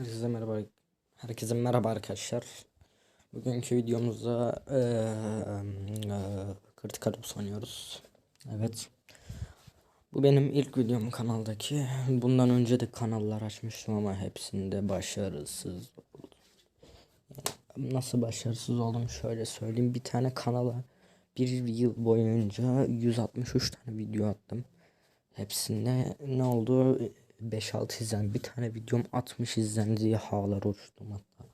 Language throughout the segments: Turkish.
Herkese merhaba. Herkese merhaba arkadaşlar. Bugünkü videomuzda eee Critical Ops oynuyoruz. Evet. Bu benim ilk videom kanaldaki. Bundan önce de kanallar açmıştım ama hepsinde başarısız oldum. Nasıl başarısız oldum şöyle söyleyeyim. Bir tane kanala bir yıl boyunca 163 tane video attım. Hepsinde ne oldu? 5-6 izlen bir tane videom 60 izlendi diye havalar uçtum hatta.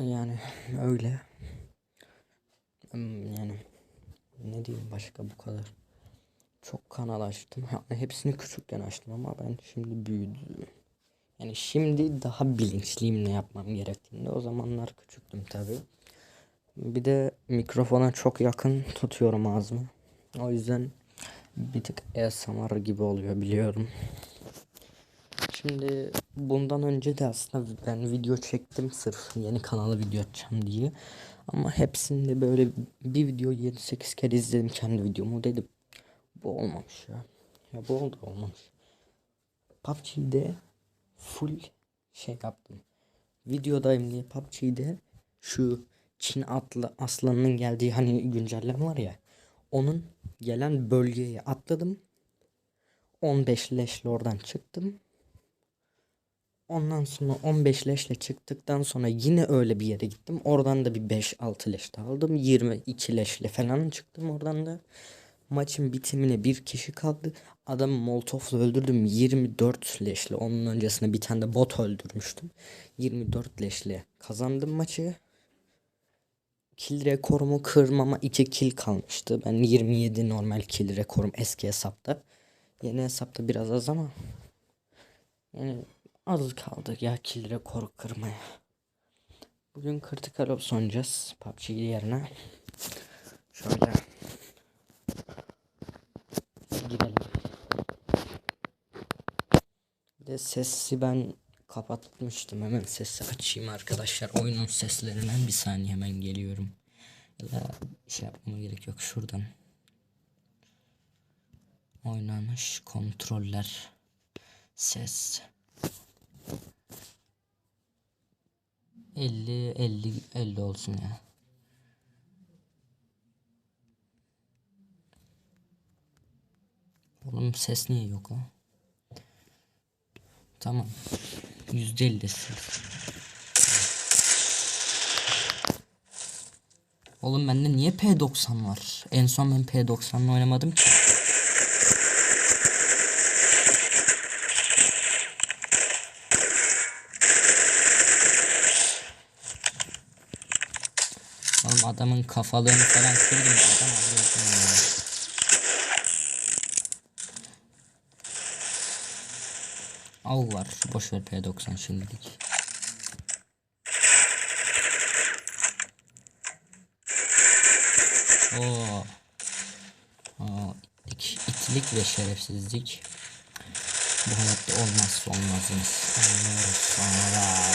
Yani öyle. Hmm, Yani ne diyeyim başka bu kadar. Çok kanal açtım. Ha, hepsini küçükken açtım ama ben şimdi büyüdüm. Yani şimdi daha bilinçliyim ne yapmam gerektiğini. O zamanlar küçüktüm tabi. Bir de mikrofona çok yakın tutuyorum ağzımı. O yüzden bir tık ASMR gibi oluyor biliyorum. Şimdi bundan önce de aslında ben video çektim sırf yeni kanala video açacağım diye. Ama hepsinde böyle bir video 7-8 kere izledim kendi videomu dedim. Bu olmamış ya. Ya bu oldu olmamış. PUBG'de full şey yaptım. Videodayım diye PUBG'de şu Çin atlı aslanının geldiği hani güncelleme var ya. Onun gelen bölgeye atladım. 15 leşle oradan çıktım. Ondan sonra 15 leşle çıktıktan sonra yine öyle bir yere gittim. Oradan da bir 5-6 leş daha aldım. 22 leşle falan çıktım oradan da. Maçın bitimine bir kişi kaldı. Adamı Molotov'la öldürdüm 24 leşle. Onun öncesinde bir tane de bot öldürmüştüm. 24 leşle kazandım maçı. Kill rekorumu kırmama 2 kill kalmıştı. Ben 27 normal kill rekorum eski hesapta. Yeni hesapta biraz az ama yani az kaldı ya kill rekoru kırmaya. Bugün Critical Ops oynayacağız PUBG yerine. Şöyle girelim. Bir de sesi ben kapatmıştım. Hemen sesi açayım arkadaşlar. Oyunun seslerinden bir saniye hemen geliyorum. Ya da şey yapmama gerek yok. Şuradan. Oynanış, kontroller, ses. 50 50 50 olsun ya. Oğlum ses niye yok ha? Tamam. Yüzde ellisi. Oğlum bende niye P90 var? En son ben P90'la oynamadım ki. Oğlum adamın kafalığını falan kırdım. Adam alıyorsun. Av var. Boş ver P90 şimdilik. Oo. Oo. İtlik, itlik ve şerefsizlik. Bu hayatta olmazsa olmazımız. Anlıyoruz sonra.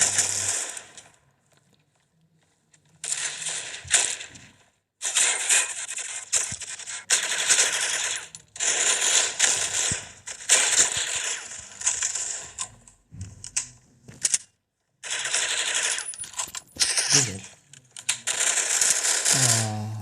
Güzel. Aa.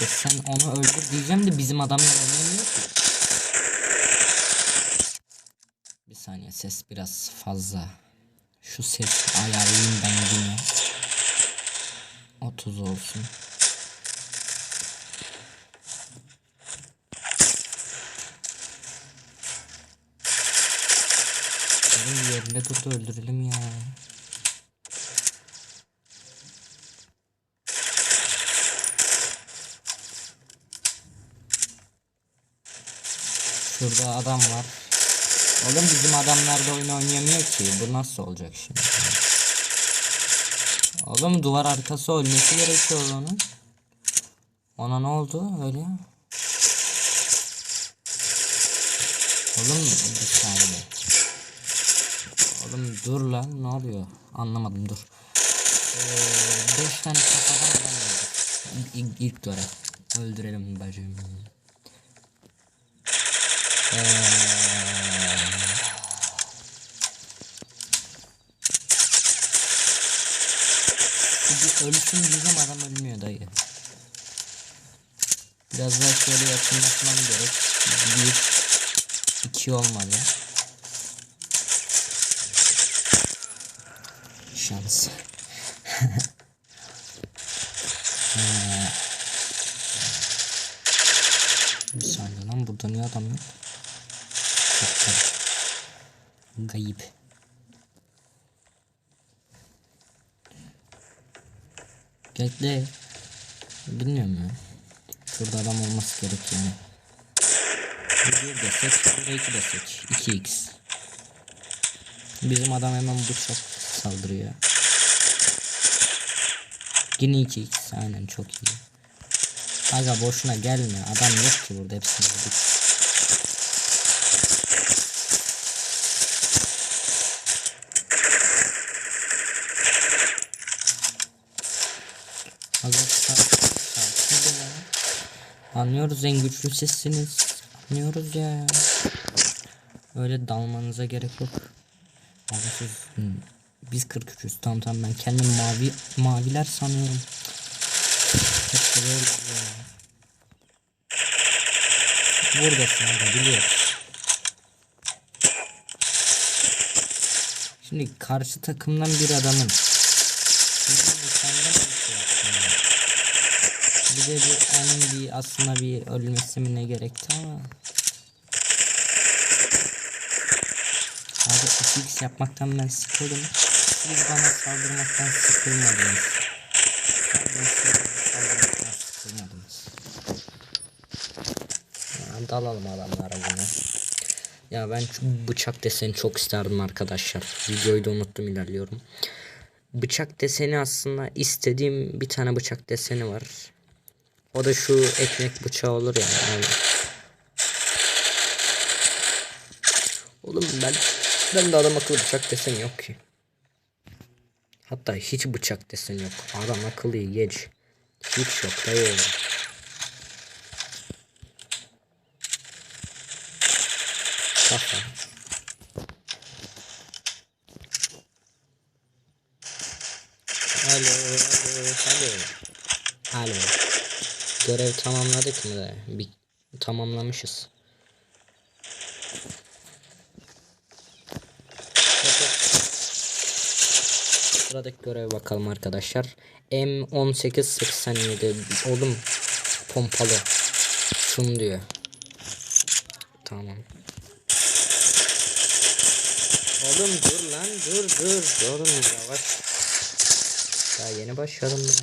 Hadi sen onu öldür diyeceğim de bizim adamlar oynamıyor ki. Bir saniye ses biraz fazla. Şu ses ayarlayayım ben yine. 30 olsun. Yerinde da öldürelim ya. Şurada adam var. Oğlum bizim adamlar da oyun oynayamıyor ki. Bu nasıl olacak şimdi? Oğlum duvar arkası ölmesi gerekiyor onun. Ona ne oldu öyle? Oğlum bir saniye. Oğlum dur lan ne oluyor? Anlamadım dur. Ee, 5 tane kafadan adam. İlk, ilk görev. Öldürelim bacım. Bir ölsün diyeceğim adam ölmüyor dayı. Biraz daha şöyle yakınlaşmam gerek. Bir, iki olmadı. Şans. Ee, Bir saniye lan burada niye adam yok? Çok garip. Gayip. Bekle. Bilmiyorum ya. Şurada adam olması gerek yani. Bir de seç, burada iki de seç. 2x. Bizim adam hemen bıçak saldırıyor. Yine 2x. Aynen çok iyi. Aga boşuna gelme. Adam yok ki burada hepsini vurduk. Aga sakin, sakin de ya. Anlıyoruz en güçlü sizsiniz. Anlıyoruz ya. Öyle dalmanıza gerek yok. Siz hmm, biz 43'üz. Tamam tamam ben kendim mavi maviler sanıyorum. Hep böyle. Buradasın aga biliyoruz. Şimdi karşı takımdan bir adamın Bir de bir onun bir aslında bir ölmesi mi ne gerekti ama Abi 2x yapmaktan ben sıkıldım. Siz bana saldırmaktan sıkılmadınız. Ben saldırmaktan sıkılmadınız. Ya, dalalım adamlara bunu. Ya ben bıçak deseni çok isterdim arkadaşlar. Videoyu da unuttum ilerliyorum. Bıçak deseni aslında istediğim bir tane bıçak deseni var. O da şu ekmek bıçağı olur yani. yani. Oğlum ben ben de adam akıllı bıçak deseni yok ki. Hatta hiç bıçak deseni yok. Adam akıllı geç. Hiç yok dayı oğlum. Kafa. Alo, alo, alo. Alo. Görev tamamladık mı da? Bir tamamlamışız. Sıradaki göreve bakalım arkadaşlar. M1887 oğlum pompalı. Şun diyor. Tamam. Oğlum dur lan dur dur. Oğlum yavaş. Daha yeni başladım ben.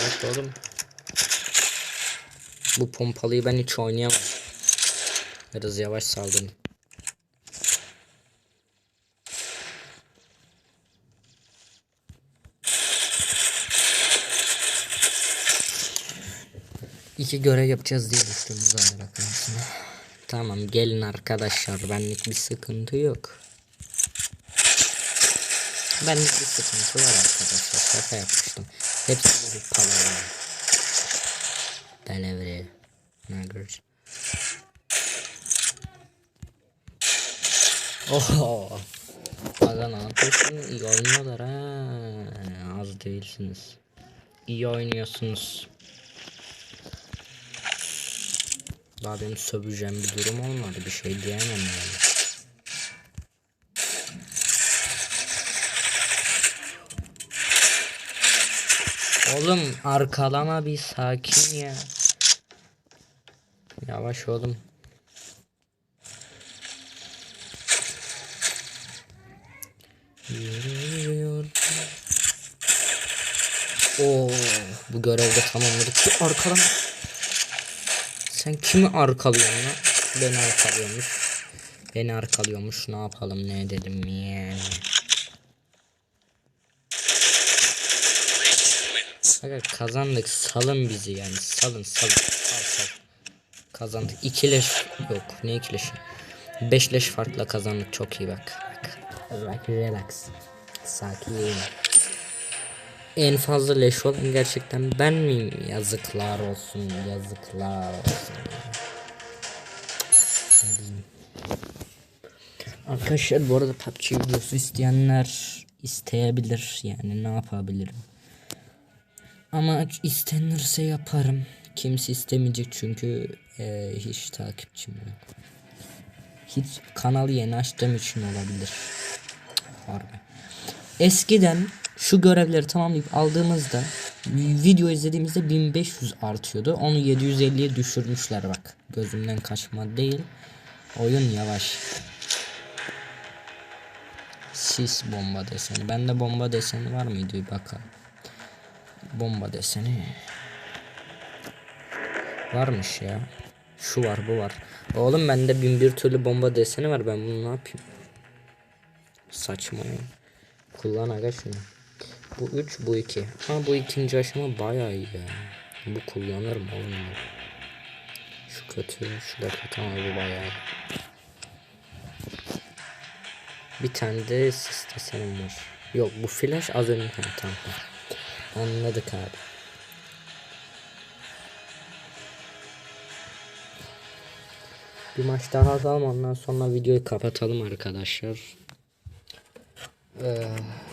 Evet oğlum. Bu pompalıyı ben hiç oynayamam. Biraz yavaş saldırın. İki görev yapacağız diye bu zaten arkadaşlar. Tamam gelin arkadaşlar benlik bir sıkıntı yok. Benlik bir sıkıntı var arkadaşlar şaka yapmıştım. Hepsi bir palavra. Delivery. Nuggers. Oho. Aga ne yapıyorsun? İyi oynuyorlar ha. Az değilsiniz. İyi oynuyorsunuz. Daha benim söveceğim bir durum olmadı. Bir şey diyemem yani. Oğlum arkalama bir sakin ya. Yavaş oğlum. Yürüyor. Oo, bu görevde tamamladık. Arkalama. Sen kimi arkalıyorsun lan? Beni arkalıyormuş. Beni arkalıyormuş. Ne yapalım ne dedim yani. Aga kazandık salın bizi yani salın salın sal sal. Kazandık. İki leş yok. Ne iki leşi? Beş leş farkla kazandık. Çok iyi bak. Bak. Bak relax. Sakin. En fazla leş olan gerçekten ben miyim? Yazıklar olsun. Yazıklar olsun. Arkadaşlar bu arada PUBG videosu isteyenler isteyebilir. Yani ne yapabilirim? Ama istenirse yaparım. Kimse istemeyecek çünkü eee, hiç takipçim yok. Hiç kanalı yeni açtığım için olabilir. Harbi. Eskiden şu görevleri tamamlayıp aldığımızda video izlediğimizde 1500 artıyordu. Onu 750'ye düşürmüşler bak. Gözümden kaçma değil. Oyun yavaş. Sis bomba deseni. Bende bomba deseni var mıydı bir bakalım. Bomba deseni. Varmış ya. Şu var bu var. Oğlum bende bin bir türlü bomba deseni var. Ben bunu ne yapayım? Saçma ya. Kullan aga şunu. Bu 3 bu 2. Ha bu ikinci aşama bayağı iyi ya. Bu kullanırım oğlum. Şu kötü, şu da kötü ama bu bayağı iyi. Bir tane de sis var. Yok bu flash az önce tamam. Anladık abi. Bir maç daha atalım ondan sonra videoyu kapatalım arkadaşlar. Ee,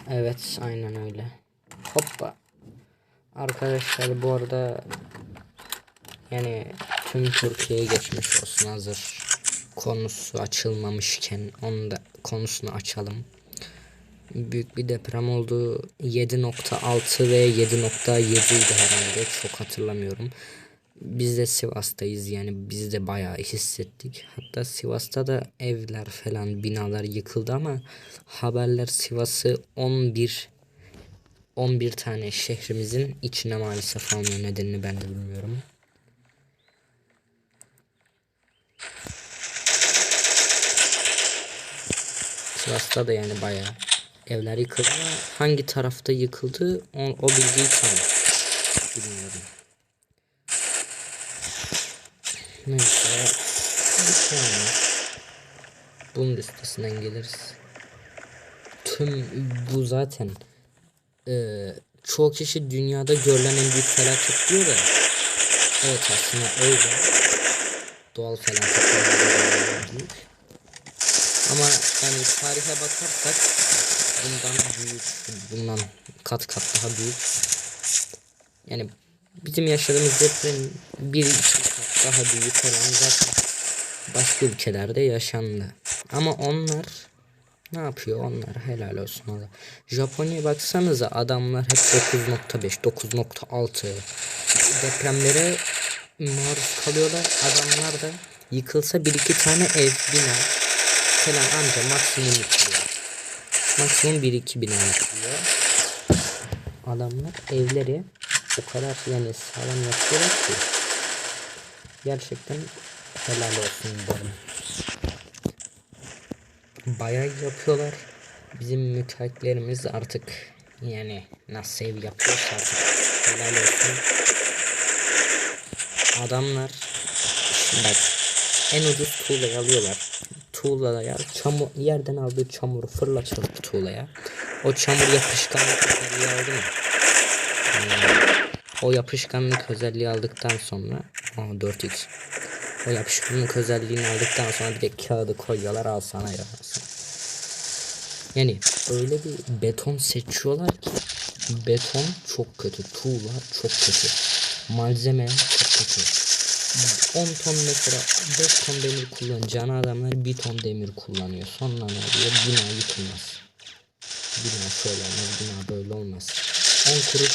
evet aynen öyle. Hoppa. Arkadaşlar bu arada yani tüm Türkiye'ye geçmiş olsun hazır konusu açılmamışken onun da konusunu açalım. Büyük bir deprem oldu. 7.6 ve 7.7 idi herhalde. Çok hatırlamıyorum. Biz de Sivas'tayız yani biz de bayağı hissettik. Hatta Sivas'ta da evler falan binalar yıkıldı ama haberler Sivas'ı 11 11 tane şehrimizin içine maalesef almıyor nedenini ben de bilmiyorum. Sivas'ta da yani bayağı evler yıkıldı hangi tarafta yıkıldı o, o bilgiyi tam bilmiyorum. Neyse. Olmaz. Bunun listesinden geliriz. Tüm bu zaten eee çoğu kişi dünyada görülen en büyük felaket diyor da evet aslında öyle doğal felaketler ama yani tarihe bakarsak bundan büyük bundan kat kat daha büyük yani bizim yaşadığımız deprem bir iki kat daha büyük olan zaten başka ülkelerde yaşandı ama onlar ne yapıyor onlar helal olsun Allah. Japonya baksanıza adamlar hep 9.5 9.6 depremlere maruz kalıyorlar. Adamlar da yıkılsa bir iki tane ev bina falan anca maksimum. Maksimum bir iki bina yıkılıyor. Adamlar evleri o kadar yani sağlam yapıyorlar ki gerçekten helal olsun derim bayağı yapıyorlar. Bizim müteahhitlerimiz artık yani nasıl ev yapıyorsa artık helal olsun. Adamlar bak en ucuz tuğlayı alıyorlar. Tuğlaya çamur yerden aldığı çamuru fırlatıyor tuğlaya. O çamur yapışkanlık özelliği aldı mı? Yani o yapışkanlık özelliği aldıktan sonra Aha 4x o yapışkanlık özelliğini aldıktan sonra bir de kağıdı koyuyorlar al sana ya. Yani öyle bir beton seçiyorlar ki beton çok kötü, tuğla çok kötü, malzeme çok kötü. 10 ton mesela 5 ton demir kullanacağını adamlar 1 ton demir kullanıyor. Sonra ne oluyor? Bina yıkılmaz. Bina şöyle olmaz, bina böyle olmaz. 10 kuruş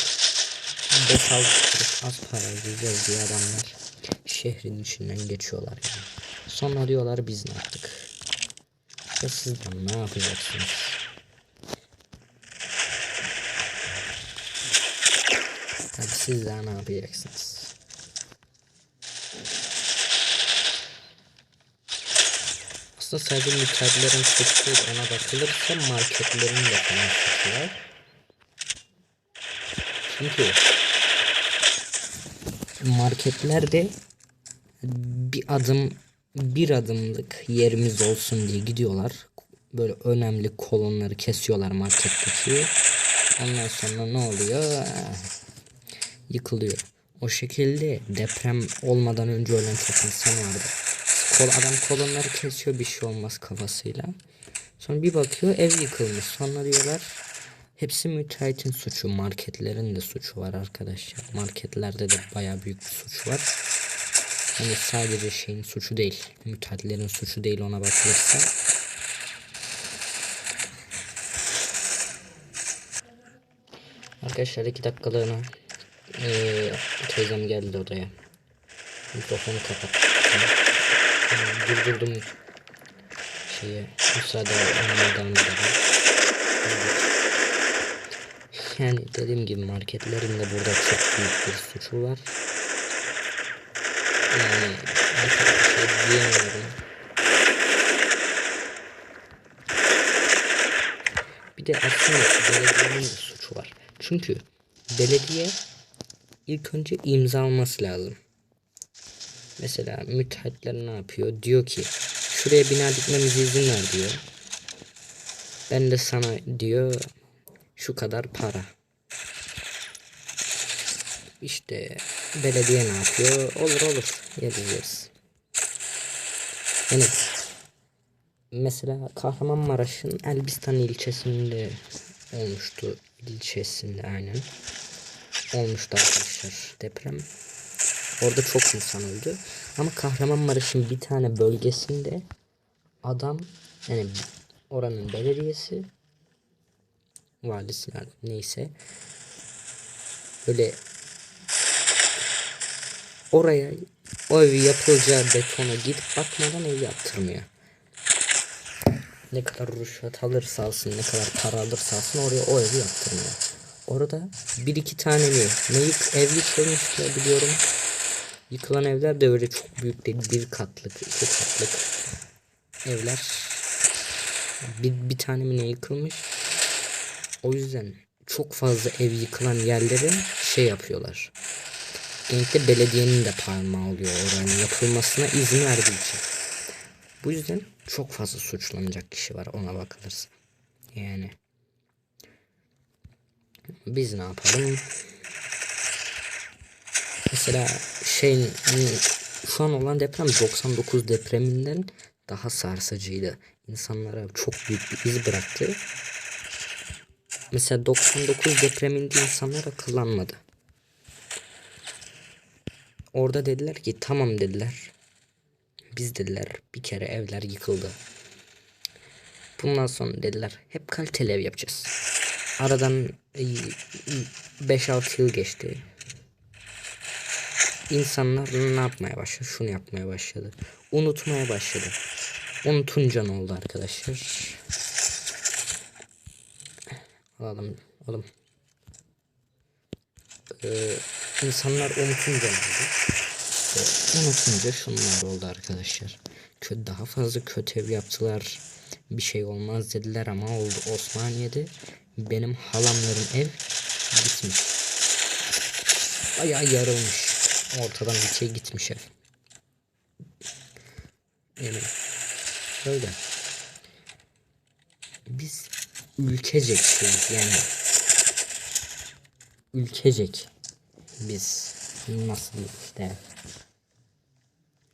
5-6 kuruş az para ödeyeceğiz diye adamlar şehrin içinden geçiyorlar yani. Sonra diyorlar biz ne yaptık? Ya sizden ne yapacaksınız? Tabii siz daha ne yapacaksınız? Aslında sadece müteahhitlerin suçu değil, ona bakılırsa marketlerin de falan suçu var. Çünkü marketlerde bir adım bir adımlık yerimiz olsun diye gidiyorlar. Böyle önemli kolonları kesiyorlar marketteki. Ondan sonra ne oluyor? Yıkılıyor. O şekilde deprem olmadan önce ölen çok insan vardı. Kol, adam kolonları kesiyor bir şey olmaz kafasıyla. Sonra bir bakıyor ev yıkılmış. Sonra diyorlar hepsi müteahhitin suçu. Marketlerin de suçu var arkadaşlar. Marketlerde de baya büyük bir suç var. Hani sadece şeyin suçu değil. Müteahhitlerin suçu değil ona bakılırsa. Arkadaşlar iki dakikalığına eee teyzem geldi odaya. Mikrofonu kapattım. Durdurdum devam edelim. Evet. Yani dediğim gibi marketlerin de burada çok büyük bir suçu var. Yani artık bir şey diyemiyorum. Bir de aslında belediyenin de suçu var. Çünkü belediye ilk önce imza alması lazım. Mesela müteahhitler ne yapıyor? Diyor ki şuraya bina dikmemize izin ver diyor. Ben de sana diyor şu kadar para. İşte belediye ne yapıyor? Olur olur yeriz. Yani mesela Kahramanmaraş'ın Elbistan ilçesinde olmuştu. ilçesinde aynen. Olmuştu arkadaşlar deprem. Orada çok insan öldü. Ama Kahramanmaraş'ın bir tane bölgesinde adam yani oranın belediyesi valisi neyse böyle oraya o evi yapılacağı betona gidip bakmadan ev yaptırmıyor. Ne kadar rüşvet alırsa alsın, ne kadar para alırsa alsın oraya o evi yaptırmıyor. Orada bir iki tane mi ne yık, ev yıkılmış diye biliyorum. Yıkılan evler de öyle çok büyük değil. Bir katlık, iki katlık evler. Bir, bir tane mi ne yıkılmış. O yüzden çok fazla ev yıkılan yerlere şey yapıyorlar. Genellikle belediyenin de parmağı oluyor oranın yapılmasına izin verdiği için. Bu yüzden çok fazla suçlanacak kişi var ona bakılırsa. Yani biz ne yapalım? Mesela şeyin hani şu an olan deprem 99 depreminden daha sarsıcıydı. İnsanlara çok büyük bir iz bıraktı. Mesela 99 depreminde insanlar akıllanmadı. Orada dediler ki tamam dediler. Biz dediler bir kere evler yıkıldı. Bundan sonra dediler hep kaliteli ev yapacağız. Aradan 5-6 yıl geçti. İnsanlar ne yapmaya başladı? Şunu yapmaya başladı. Unutmaya başladı. Unutunca ne oldu arkadaşlar? Alalım. Alalım. Ee, insanlar unutunca ne oldu? İşte unutunca şunlar oldu arkadaşlar. Kö daha fazla kötü ev yaptılar. Bir şey olmaz dediler ama oldu. Osmaniye'de benim halamların ev gitmiş. Bayağı yarılmış. Ortadan bir şey gitmiş ev. Yani öyle. Biz ülkecek şeyiz yani. Ülkecek. Biz nasıl işte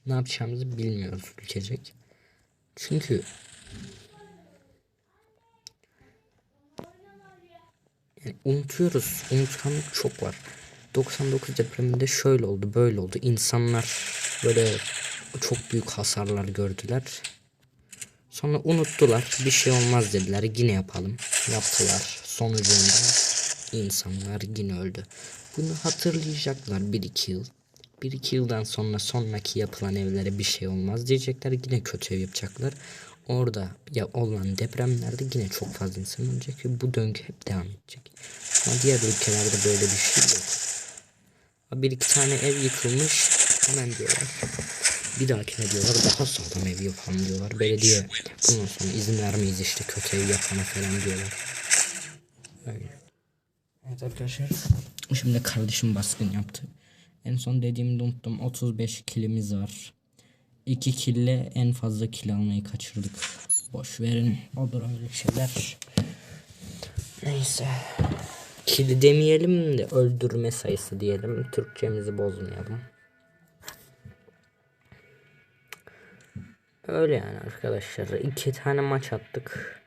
ne yapacağımızı bilmiyoruz ülkecek. Çünkü yani unutuyoruz. Unutkanlık çok var. 99 depreminde şöyle oldu, böyle oldu. İnsanlar böyle çok büyük hasarlar gördüler. Sonra unuttular. Bir şey olmaz dediler. Yine yapalım. Yaptılar. Sonucunda insanlar yine öldü. Bunu hatırlayacaklar 1-2 yıl. 1-2 yıldan sonra sonraki yapılan evlere bir şey olmaz diyecekler. Yine kötü ev yapacaklar. Orada ya olan depremlerde yine çok fazla insan ölecek ve bu döngü hep devam edecek. Ama diğer ülkelerde böyle bir şey yok. Bir iki tane ev yıkılmış hemen diyorlar. Bir dahakine diyorlar daha sağlam ev yapalım diyorlar. Belediye bundan sonra izin vermeyiz işte kötü ev yapana falan diyorlar. Öyle. Evet arkadaşlar. Şimdi kardeşim baskın yaptı. En son dediğimde unuttum. 35 kilimiz var. iki kille en fazla kill almayı kaçırdık. Boş verin. Olur öyle şeyler. Neyse. Kill demeyelim de öldürme sayısı diyelim. Türkçemizi bozmayalım. Öyle yani arkadaşlar. iki tane maç attık.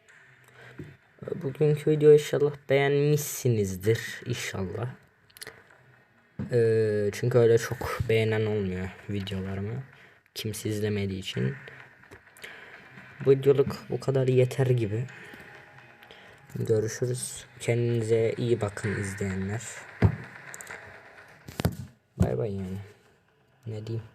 Bugünkü video inşallah beğenmişsinizdir. İnşallah. Ee, çünkü öyle çok beğenen olmuyor videolarımı. Kimse izlemediği için. Videoluk bu kadar yeter gibi. Görüşürüz. Kendinize iyi bakın izleyenler. Bay bay yani. Ne diyeyim.